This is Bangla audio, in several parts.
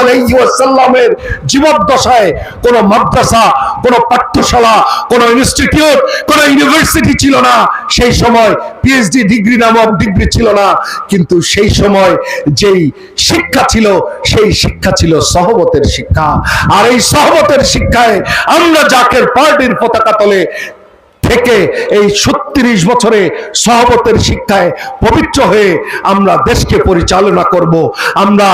আলাইহি ওয়াসাল্লামের জীবদ্দশায় কোন মাদ্রাসা, কোন পাঠ্যশালা, কোন ইনস্টিটিউট, কোন ইউনিভার্সিটি ছিল না। সেই সময় পিএইচডি ডিগ্রি নামক ডিগ্রি ছিল না। কিন্তু সেই সময় যেই শিক্ষা ছিল, সেই শিক্ষা ছিল সহবতের শিক্ষা। আর এই সহবতের শিক্ষায় আমরা জাকের পার্টির পতাকা তলে থেকে এই ছত্রিশ বছরে সহবতের শিক্ষায় পবিত্র হয়ে আমরা দেশকে পরিচালনা করব। আমরা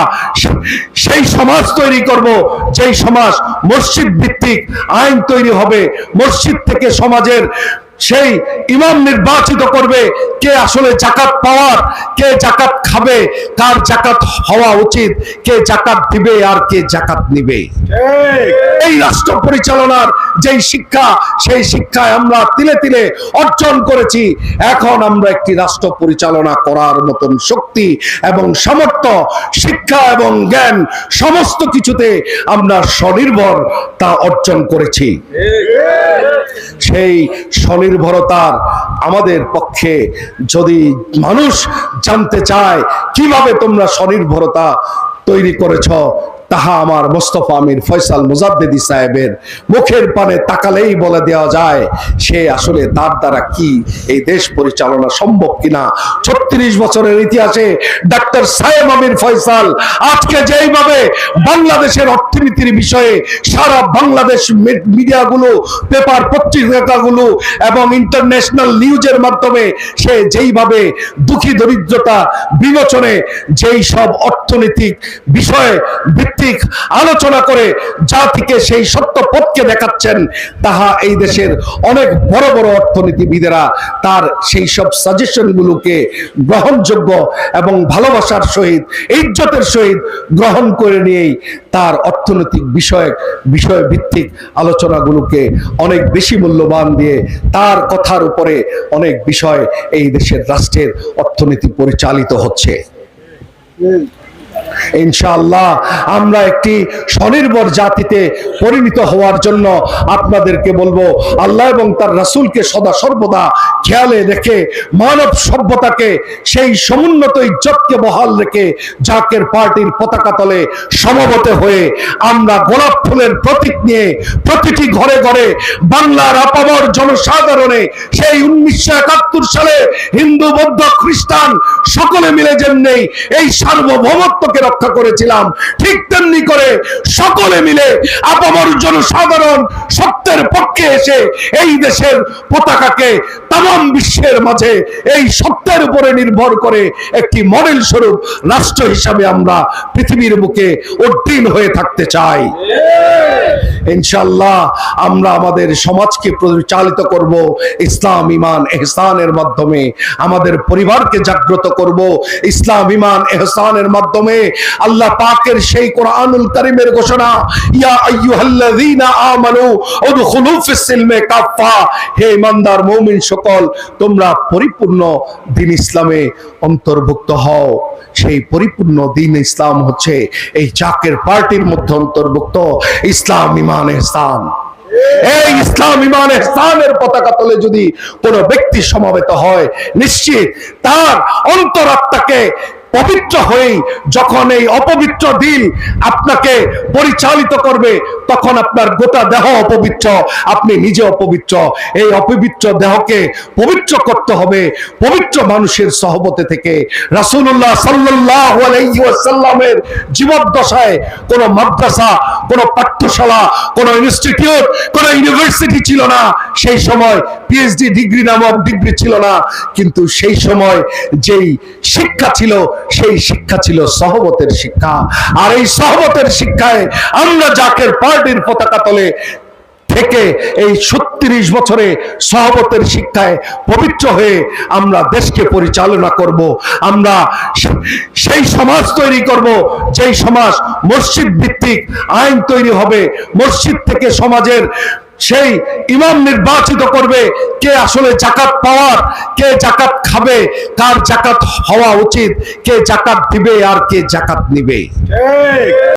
সেই সমাজ তৈরি করব, যেই সমাজ মসজিদ ভিত্তিক আইন তৈরি হবে। মসজিদ থেকে সমাজের সেই ইমাম নির্বাচিত করবে কে আসলে জাকাত পাওয়ার কে জাকাত খাবে কার জাকাত হওয়া উচিত কে জাকাত দিবে আর কে জাকাত নিবে। এই রাষ্ট্র পরিচালনার যেই শিক্ষা সেই শিক্ষায় আমরা তিলে তিলে অর্জন করেছি। এখন আমরা একটি রাষ্ট্র পরিচালনা করার মতন শক্তি এবং সামর্থ্য শিক্ষা এবং জ্ঞান সমস্ত কিছুতে আমরা স্বনির্ভর তা অর্জন করেছি। সেই স্বনির্ভরতার আমাদের পক্ষে যদি মানুষ জানতে চায় কীভাবে তোমরা স্বনির্ভরতা তৈরি করেছ তাহা আমার মোস্তফা আমির ফয়সাল মুজাদ্দেদি সাহেবের মুখের পানে তাকালেই বলে দেওয়া যায়, সে আসলে তার দ্বারা কি এই দেশ পরিচালনা সম্ভব কিনা? ছত্রিশ বছরের ইতিহাসে ডাক্তার সাহেব আমির ফয়সাল আজকে যেইভাবে বাংলাদেশের অর্থনীতির বিষয়ে সারা বাংলাদেশ মিডিয়াগুলো, পেপার পত্রিকাগুলো এবং ইন্টারন্যাশনাল নিউজের মাধ্যমে সে যেইভাবে দুঃখী দরিদ্রতা বিমোচনে যেই সব অর্থনৈতিক বিষয়ে ভিত্তিক আলোচনা করে জাতিকে সেই সত্য পথকে দেখাচ্ছেন, তাহা এই দেশের অনেক বড় বড় অর্থনীতিবিদেরা তার সেই সব সাজেশনগুলোকে গ্রহণযোগ্য এবং ভালোবাসার সহিত, ইজ্জতের সহিত গ্রহণ করে নিয়েই তার অর্থনৈতিক বিষয়ক বিষয় ভিত্তিক আলোচনাগুলোকে অনেক বেশি মূল্যবান দিয়ে তার কথার উপরে অনেক বিষয় এই দেশের রাষ্ট্রের অর্থনীতি পরিচালিত হচ্ছে। ইনশাআল্লাহ আমরা একটি স্বনির্ভর জাতিতে পরিণত হওয়ার জন্য আপনাদেরকে বলব, আল্লাহ এবং তার রাসূলকে সদা সর্বদা খেয়ালে রেখে, মানব সভ্যতাকে সেই সমুন্নত ইজ্জতকে বহাল রেখে জাকের পার্টির পতাকা তলে সমবত হয়ে আমরা গোলাপ ফুলের প্রতীক নিয়ে প্রতিটি ঘরে ঘরে বাংলার আপামর জনসাধারণে সেই উনিশশো একাত্তর সালে হিন্দু, বৌদ্ধ, খ্রিস্টান সকলে মিলে যেমনি এই সার্বভৌমত্বকে রক্ষা করেছিলাম, ঠিক তেমনি করে সকলে মিলে আপামর জনসাধারণ সত্যের পক্ষে এসে এই দেশের পতাকাকে তাম বিশ্বের মাঝে এই সত্যের উপরে নির্ভর করে একটি মডেল স্বরূপ রাষ্ট্র হিসাবে আমরা পৃথিবীর বুকে উদ্দিন হয়ে থাকতে চাই। ইনশাল্লাহ আমরা আমাদের সমাজকে পরিচালিত করব ইসলাম ইমান এহসানের মাধ্যমে। আমাদের পরিবারকে জাগ্রত করব ইসলাম ইমান এহসানের মাধ্যমে। আল্লাহ পাকের সেই কোরআনুল কারীমের ঘোষণা, ইয়া আইয়ুহাল্লাযীনা আমানু উদখুলু ফিস সিলমে কাফা হে ইমানদার মুমিন সকল, তোমরা পরিপূর্ণ ইসলামে অন্তর্ভুক্ত হও। সেই পরিপূর্ণ দিন ইসলাম হচ্ছে এই চাকের পার্টির মধ্যে অন্তর্ভুক্ত। ইসলাম ইমান এহসান। এই ইসলাম ইমান স্থানের পতাকা তলে যদি কোনো ব্যক্তি সমাবেত হয়, নিশ্চিত তার অন্তরাত্মাকে পবিত্র হয়েই যখন এই অপবিত্র দিন আপনাকে পরিচালিত করবে, তখন আপনার গোটা দেহ অপবিত্র, আপনি নিজে অপবিত্র। এই অপবিত্র দেহকে পবিত্র করতে হবে, পবিত্র মানুষের সহবতে থেকে। আলাইহি ওয়াসাল্লামের জীবদ্দশায় কোনো মাদ্রাসা, কোনো পাঠ্যশালা, কোনো ইনস্টিটিউট, কোনো ইউনিভার্সিটি ছিল না। সেই সময় পিএইচডি ডিগ্রি নামক ডিগ্রি ছিল না। কিন্তু সেই সময় যেই শিক্ষা ছিল সেই শিক্ষা ছিল সহবতের শিক্ষা। আর এই সহবতের শিক্ষায় আমরা জাকের পার্টির পতাকা তলে থেকে এই ছত্রিশ বছরে সহবতের শিক্ষায় পবিত্র হয়ে আমরা দেশকে পরিচালনা করব। আমরা সেই সমাজ তৈরি করব, যেই সমাজ মসজিদ ভিত্তিক আইন তৈরি হবে। মসজিদ থেকে সমাজের সেই ইমাম নির্বাচিত করবে কে আসলে জাকাত পাওয়ার, কে জাকাত খাবে, কার জাকাত হওয়া উচিত, কে জাকাত দিবে আর কে জাকাত নিবে।